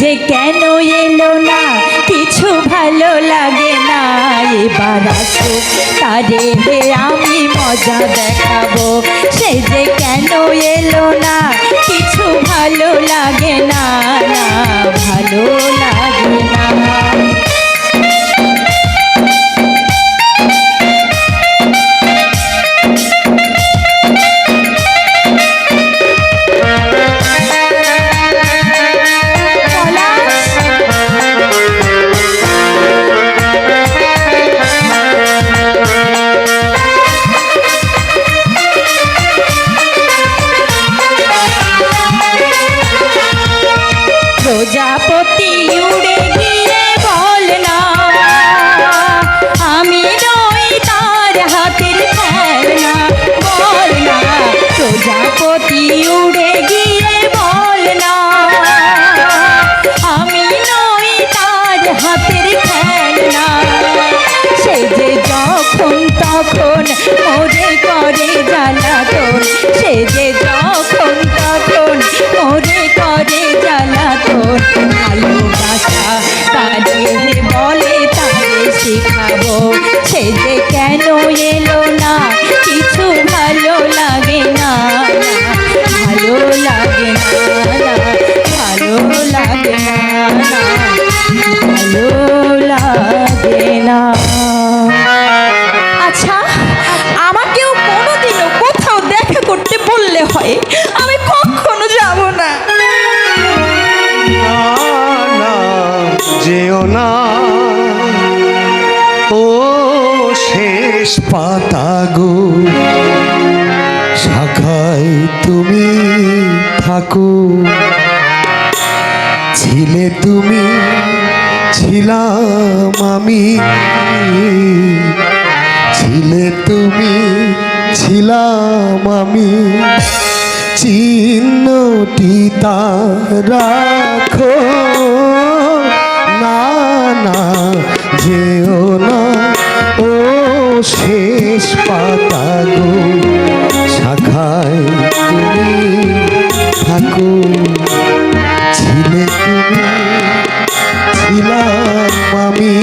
যে কেন এলো না, কিছু ভালো লাগে না। এবার আসুক তারে আমি মজা দেখাবো। সে যে কেন এলো না, কিছু ভালো লাগে না না ভালো লাগে না। তুমি থাকো। ছিলে তুমি, ছিলাম আমি। ছিলে তুমি, ছিলাম আমি। চিহ্নটি তা রাখো। না না, যেও না। ও শেষ পাতা গো শাখায় তুমি থাকো। ছিলে তুমি ছিলাম আমি।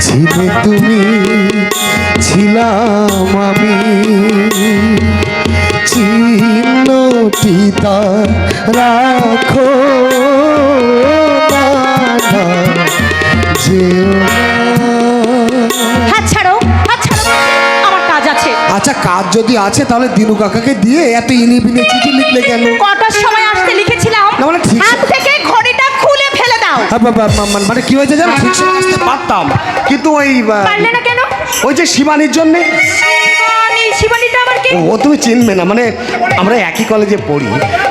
ছিলে তুমি ছিলাম আমি। চিহ্নটি তা রাখো যেও আচ্ছা কাজ যদি আছে তাহলে দিনু কাকাকে দিয়ে এত ইনি বিনে চিঠি লিখলে কেন? কটার সময় আসতে লিখেছিলাম? না, মানে ঠিক- হাত থেকে ঘড়িটা খুলে ফেলে দাও। হ্যাঁ, মানে কি হয়েছে জানো? ঠিক সময় আসতে পারতাম। কিন্তু ওই পারলে না কেন? ওই যে শিবানীর জন্যে? শিবানী শিবানীটা আবার কে? ও তুমি চিনবে না। মানে আমরা একই কলেজে পড়ি।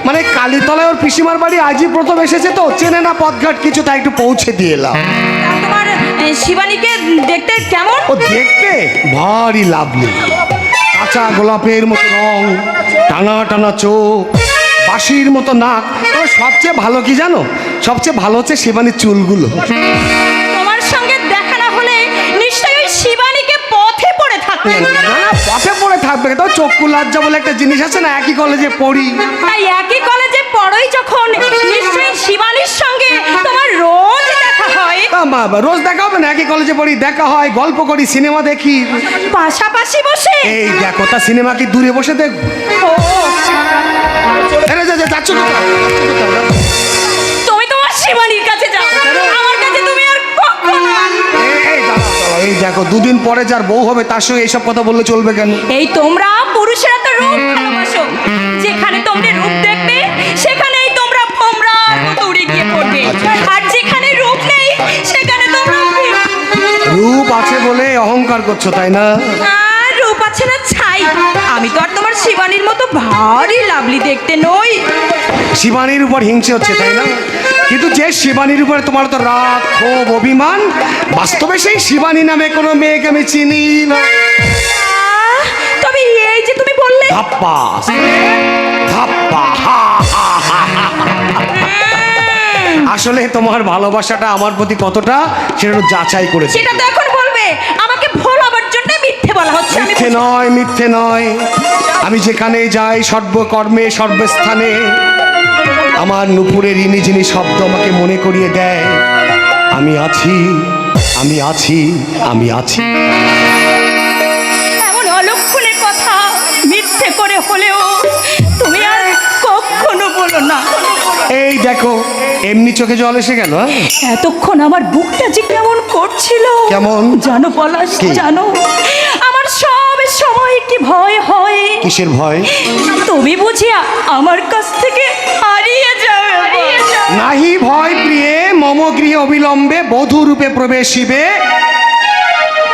মানে কালীতলায় ওর পিসিমার বাড়ি আজই প্রথম এসেছে তো চেনে না পথঘাট কিছু তাই একটু পৌঁছে দিয়ে এলাম। তোমার শিবানীকে দেখতে কেমন? ও দেখতে ভারী লাভলি। কাঁচা গোলাপের মতো রং টানা টানা চোখ বাঁশির মতো নাক। তবে সবচেয়ে ভালো কি জানো? সবচেয়ে ভালো হচ্ছে শিবানীর চুলগুলো। তোমার সঙ্গে দেখা না হলে নিশ্চয়ই ওই শিবানীকে পথে পড়ে না পথে পড়ে থাকবে তো চক্ষু লজ্জা বলে একটা জিনিস আছে না একই কলেজে পড়ি। তাই একই কলেজে পড়োই যখন নিশ্চয়ই শিবানীর সঙ্গে তোমার রোজ রোজ দেখা হবে না একই কলেজে পড়ি দেখা হয় গল্প করি সিনেমা দেখি। পাশাপাশি বসে। এই দেখো তা সিনেমা কি দূরে বসে দেখব যাচ্ছ? তুমি তোমার শিবানীর কাছে যাও। আমার কাছে তুমি আর এই, দেখো দুদিন পরে যার বউ হবে তার সঙ্গে এইসব কথা বললে চলবে কেন? এই তোমরা পুরুষেরা তো রূপ ভালোবাসো। করছ তাই না? আর রূপ আছে না ছাই। আমি তো আর তোমার শিবানীর মতো ভারী লাভলি দেখতে নই। শিবানীর উপর হিংসে হচ্ছে তাই না? কিন্তু যে শিবানীর উপরে তোমার তো রাগ ক্ষোভ অভিমান বাস্তবে সেই শিবানী নামে কোনো মেয়েকে আমি চিনি না। তবে ধাপ্পাস ধাপ্পা। হা, হা, হা, হা। আসলে তোমার ভালোবাসাটা আমার প্রতি কতটা সেটা যাচাই করেছে। সেটা তো এখন বলবে আমাকে ভোলাবার জন্য মিথ্যে বলা হচ্ছে আমি মিথ্যে নয় মিথ্যে নয় আমি যেখানে যাই সর্বকর্মে সর্বস্থানে আমার নুপুরের ইনি যিনি শব্দ আমাকে মনে করিয়ে দেয় আমি আছি আমি আছি আমি আছি এমন অলক্ষণের কথা মিথ্যে করে হলেও তুমি আর কখনো বলো না এই দেখো এমনি চোখে জল এসে গেল হ্যাঁ? এতক্ষণ আমার বুকটা যে কেমন করছিল কেমন? জানো পলাশ? জানো সব সময় কি ভয় হয়? কিসের ভয়? তুমি বুঝি আমার কাছ থেকে হারিয়ে যাবে নাহি ভয় প্রিয়ে মম গৃহে অবিলম্বে বধূ রূপে প্রবেশিবে।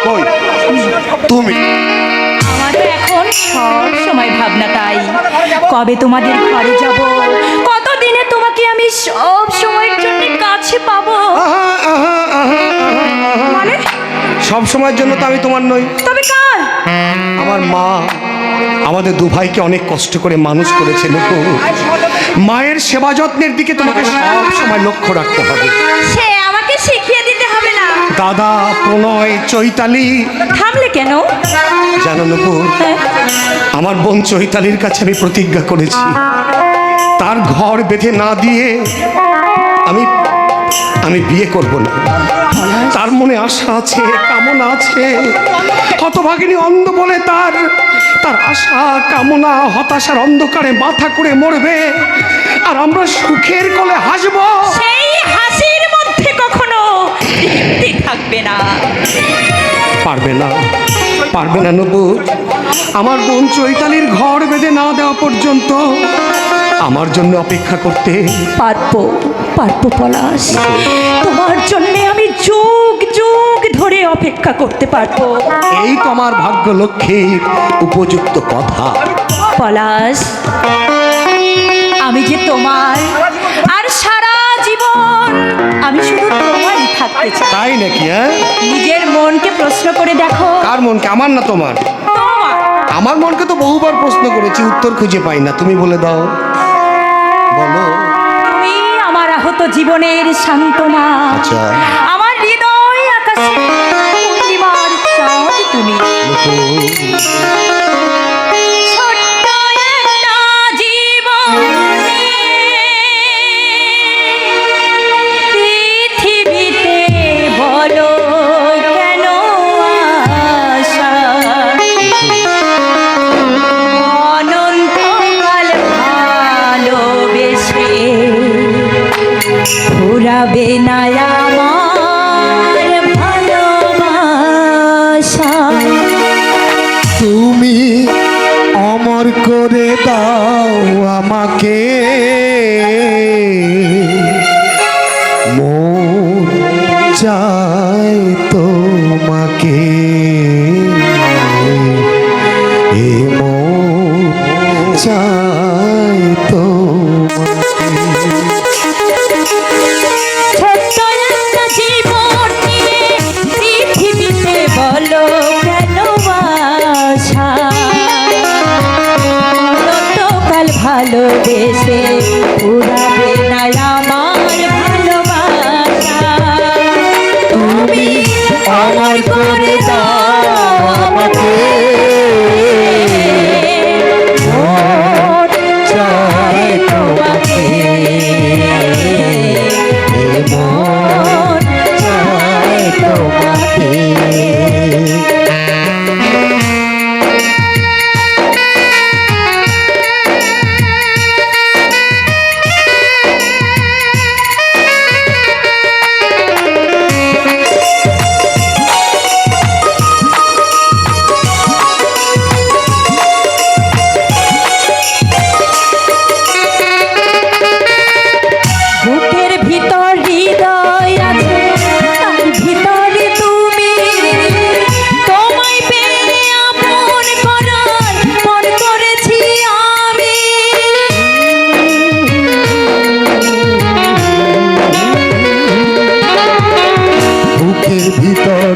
কই? তুমি। আমার এখন সব সময় ভাবনা তাই। কবে তোমাদের ঘরে যাব? কতদিনে তোমাকে আমি সব সময়ের জন্য কাছে পাবো। মানে? সব সময়ের জন্য তো আমি তোমার নই। তবে কার? আমার মা আমাদের দু ভাইকে অনেক কষ্ট করে মানুষ করেছে নুপু মায়ের সেবা যত্নের দিকে তোমাকে সব সময় লক্ষ্য রাখতে হবে। সে আমাকে শিখিয়ে দিতে হবে না। দাদা প্রণয় চৈতালি। থামলে কেন? জানো নুপু হ্যাঁ? আমার বোন চৈতালির কাছে আমি প্রতিজ্ঞা করেছি। তার ঘর বেঁধে না দিয়ে আমি আমি বিয়ে করব না। তার মনে আশা আছে কামনা আছে। হতভাগিনী অন্ধ বলে তার তার আশা কামনা হতাশার অন্ধকারে মাথা করে মরবে। আর আমরা সুখের কোলে হাসব। সেই হাসির মধ্যে কখনো তৃপ্তি থাকবে না। পারবে না পারবে না নবু। আমার বোন চৈতালির ঘর বেঁধে না দেওয়া পর্যন্ত আমার জন্য অপেক্ষা করতে পারব। পারব পলাশ। তোমার জন্য আমি যুগ যুগ ধরে অপেক্ষা করতে পারব। এই তোমার ভাগ্য লক্ষ্মীর উপযুক্ত কথা। পলাশ আমি যে তোমার আর সারা জীবন আমি শুধু তোমারই থাকতে চাই। তাই নাকি হ্যাঁ? নিজের মনকে প্রশ্ন করে দেখো। কার মনকে? আমার না তোমার। আমার মনকে তো বহুবার প্রশ্ন করেছি উত্তর খুঁজে পাই না তুমি বলে দাও। বলো। জীবনের সান্ত্বনা আচ্ছা। আমার হৃদয় আকাশে তুমি করে দাও আমাকে। ভালোবেসে উড়াবে না আমার ভালোবাসা। তুমি অমর করে দাও আমাকে।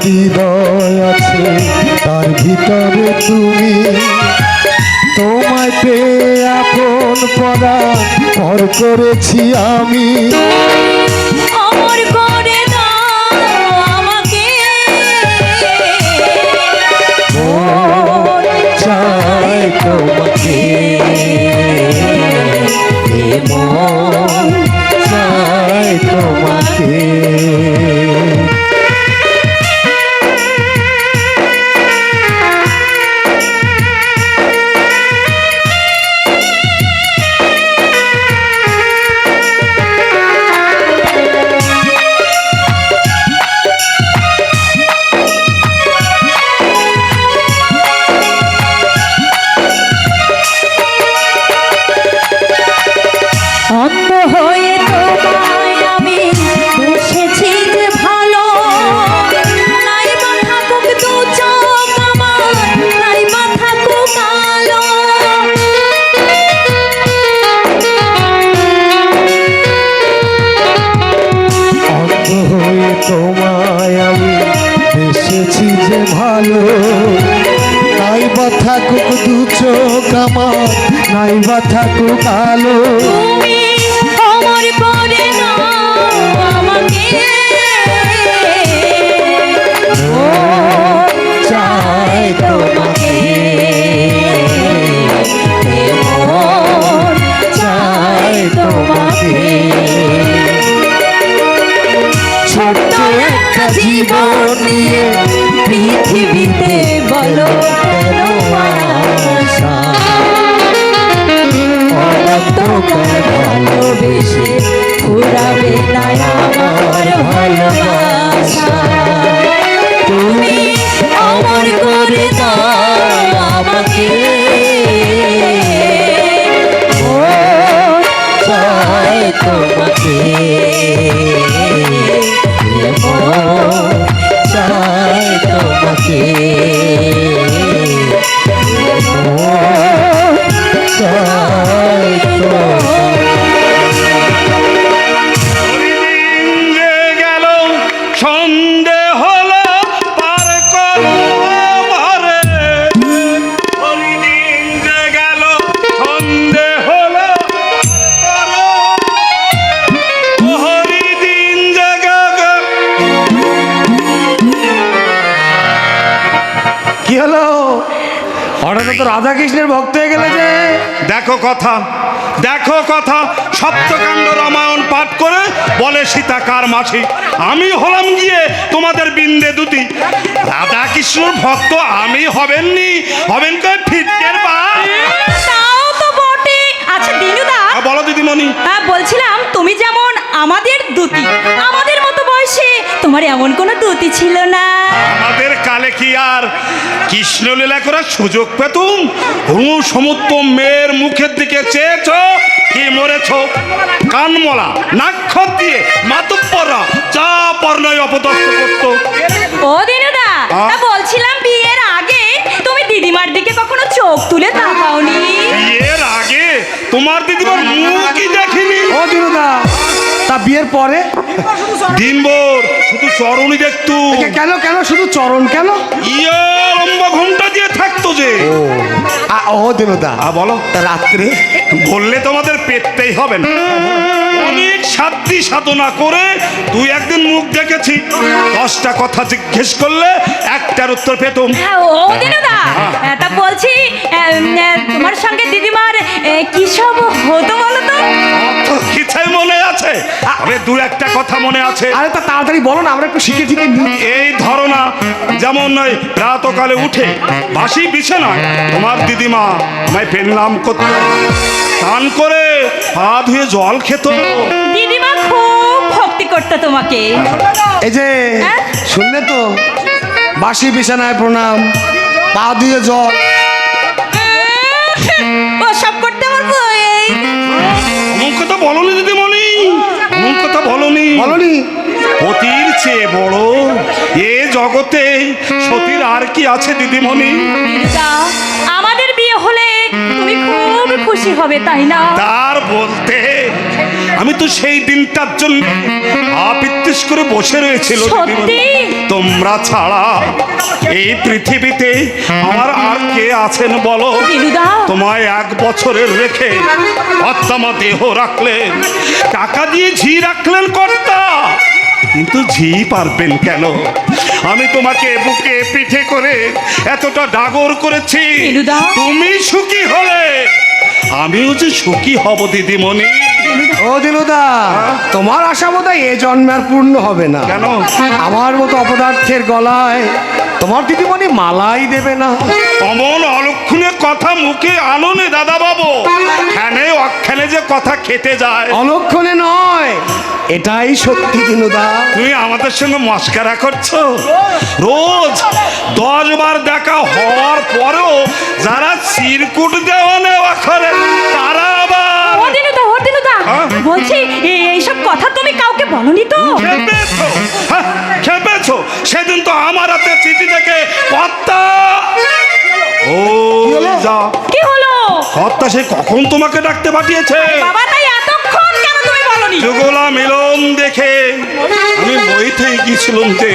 হৃদয় আছে তার ভিতরে তুমি। তোমায় পেয়ে আপন পরা পর করেছি আমি। আমার নাই বা থাকুক আলো তোমাকে। চায় তোমাকে। হঠাৎ তো রাধা কৃষ্ণের ভক্ত হয়ে গেলে যে। দেখো কথা দেখো কথা। সপ্তকাণ্ড রামায়ণ পাঠ করে বলে সীতা কার মাসি আমি হলাম গিয়ে তোমাদের বিন্দে দুটি রাধা কৃষ্ণর ভক্ত আমি হবেননি হবেন কই ফিটকের বা তাও তো বটে। আচ্ছা দিনুদা। বলো দিদিমণি। হ্যাঁ বলছিলাম তুমি যেমন আমাদের দুতি। আমাদের মতো বয়সে তোমার এমন কোনো দুতি ছিল না। আমাদের কালে কি আর কৃষ্ণলীলা করার সুযোগ পেতুম? হুম সমুদ্র মেয়ের মুখের দিকে চেয়েছ? কি মরেছ? কানমলা নাক্ষর দিয়ে মাতুব্বররা যা পর্ণয় অপদস্থ করতো। ও দিনুদা? তা বলছিলাম বিয়ের আগে তুমি দিদিমার দিকে কখনো চোখ তুলে তাকাওনি। বিয়ের আগে তোমার দিদিমার মুখই দেখিনি। ও দিনুদা। তা বিয়ের পরে? দিনভর শুধু চরণই দেখতু। কেন কেন? শুধু চরণ কেন? ইয়ে লম্বা ঘণ্টা দিয়ে থাকতো যে। আ- ও দিনুদা। আ বলো। তা রাত্রে? বললে তোমাদের পেততেই হবে না। অনেক সাধ্যি সাধনা করে তুই একদিন মুখ দেখেছি দশটা কথা জিজ্ঞেস করলে একটার উত্তর পেতুম। হ্যাঁ, তা বলছি তোমার সঙ্গে দিদিমার কি সব হতো বলো তো? কিছুই মনে আছে? তবে দু একটা কথা মনে আছে। আরে তা তাড়াতাড়ি বলো না আমরা একটু শিখে শিখে এই ধারণা যেমন নয় প্রাতকালে উঠে বাসি বিছানায় তোমার দিদিমা আমায় পেনলাম করত স্নান করে পা ধুয়ে জল খেত। দিদিমা খুব ভক্তি করতো তোমাকে। এই যে হ্যাঁ? শুনলে তো? বাসি বিছানায় প্রণাম। পা দিয়ে জল। সব করতে পারব? এই কথা বলনি দিদিমণি। কথা বলনি। বলনি? পতির চেয়ে বড় এ জগতে সতীর আর কি আছে দিদিমণি? আমাদের বিয়ে হলে তুমি খুব খুশি হবে তাই না? তার বলতে আমি তো সেই দিনটার জন্য আপিত্তিস করে বসে রয়েছিল তোমরা ছাড়া এই পৃথিবীতে আমার আর কে আছেন বলো? তোমায় এক বছরের রেখে কর্তামা দেহ রাখলেন। টাকা দিয়ে ঝি রাখলেন কর্তা। কিন্তু ঝি পারবেন কেন? আমি তোমাকে বুকে পিঠে করে এতটা ডাগর করেছি। তুমি সুখী হলে। আমিও যে সুখী হব দিদিমণি। ও দিনুদা তোমার আশা বোধ এ জন্মে আর পূর্ণ হবে না। কেন? আমার মতো অপদার্থের গলায় তোমার দিদিমণি মালাই দেবে না। অমন অলক্ষণে কথা মুখে আনো নে দাদা বাবু অক্ষণে যে কথা খেতে যায়। অলক্ষণে নয় এটাই সত্যি দিনুদা। তুমি আমাদের সঙ্গে মস্কারা করছ। রোজ দশ বার দেখা হওয়ার পরেও যারা চিরকুট দেওয়া নেওয়া করে তারা আবার বলছি এইসব কথা তুমি কাউকে বলনি তো? খেপেছো। হ্যাঁ, খেপেছো। সেদিন তো আমার হাতে চিঠি দেখে কর্তা ও যা। কি হলো? কর্তা সে কখন তোমাকে ডাকতে পাঠিয়েছে? বাবা তাই এতক্ষণ কেন তুমি বলনি? যুগলা মিলন দেখে আমি বইতেই গিয়েছিলাম যে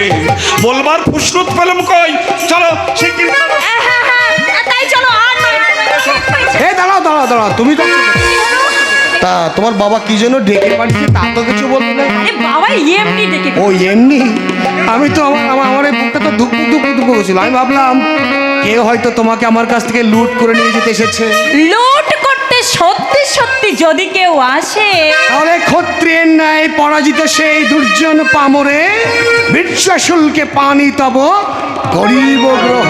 বলবার ফুসরত পেলাম কই? চলো শিগগির। হ্যাঁ, হ্যাঁ, তাই চলো আর এই দাঁড়াও দাঁড়াও দাঁড়াও তুমি তো তা তোমার বাবা কি জন্য ডেকে পাঠিয়েছে তা তো কিছু বলবে না আরে বাবা এমনি ডেকে ও এমনি? আমি তো আমার আমার আমার এই বুকটা তো ধুকু ধুকু ধুকু করছিল আমি ভাবলাম কেউ হয়তো তোমাকে আমার কাছ থেকে লুট করে নিয়ে যেতে এসেছে। লুট করতে সত্যি সত্যি যদি কেউ আসে। তাহলে ক্ষত্রিয়ের ন্যায় পরাজিত সেই দুর্জন পামরে বিশ্বাসুলকে পানি তব গরিব গ্রহ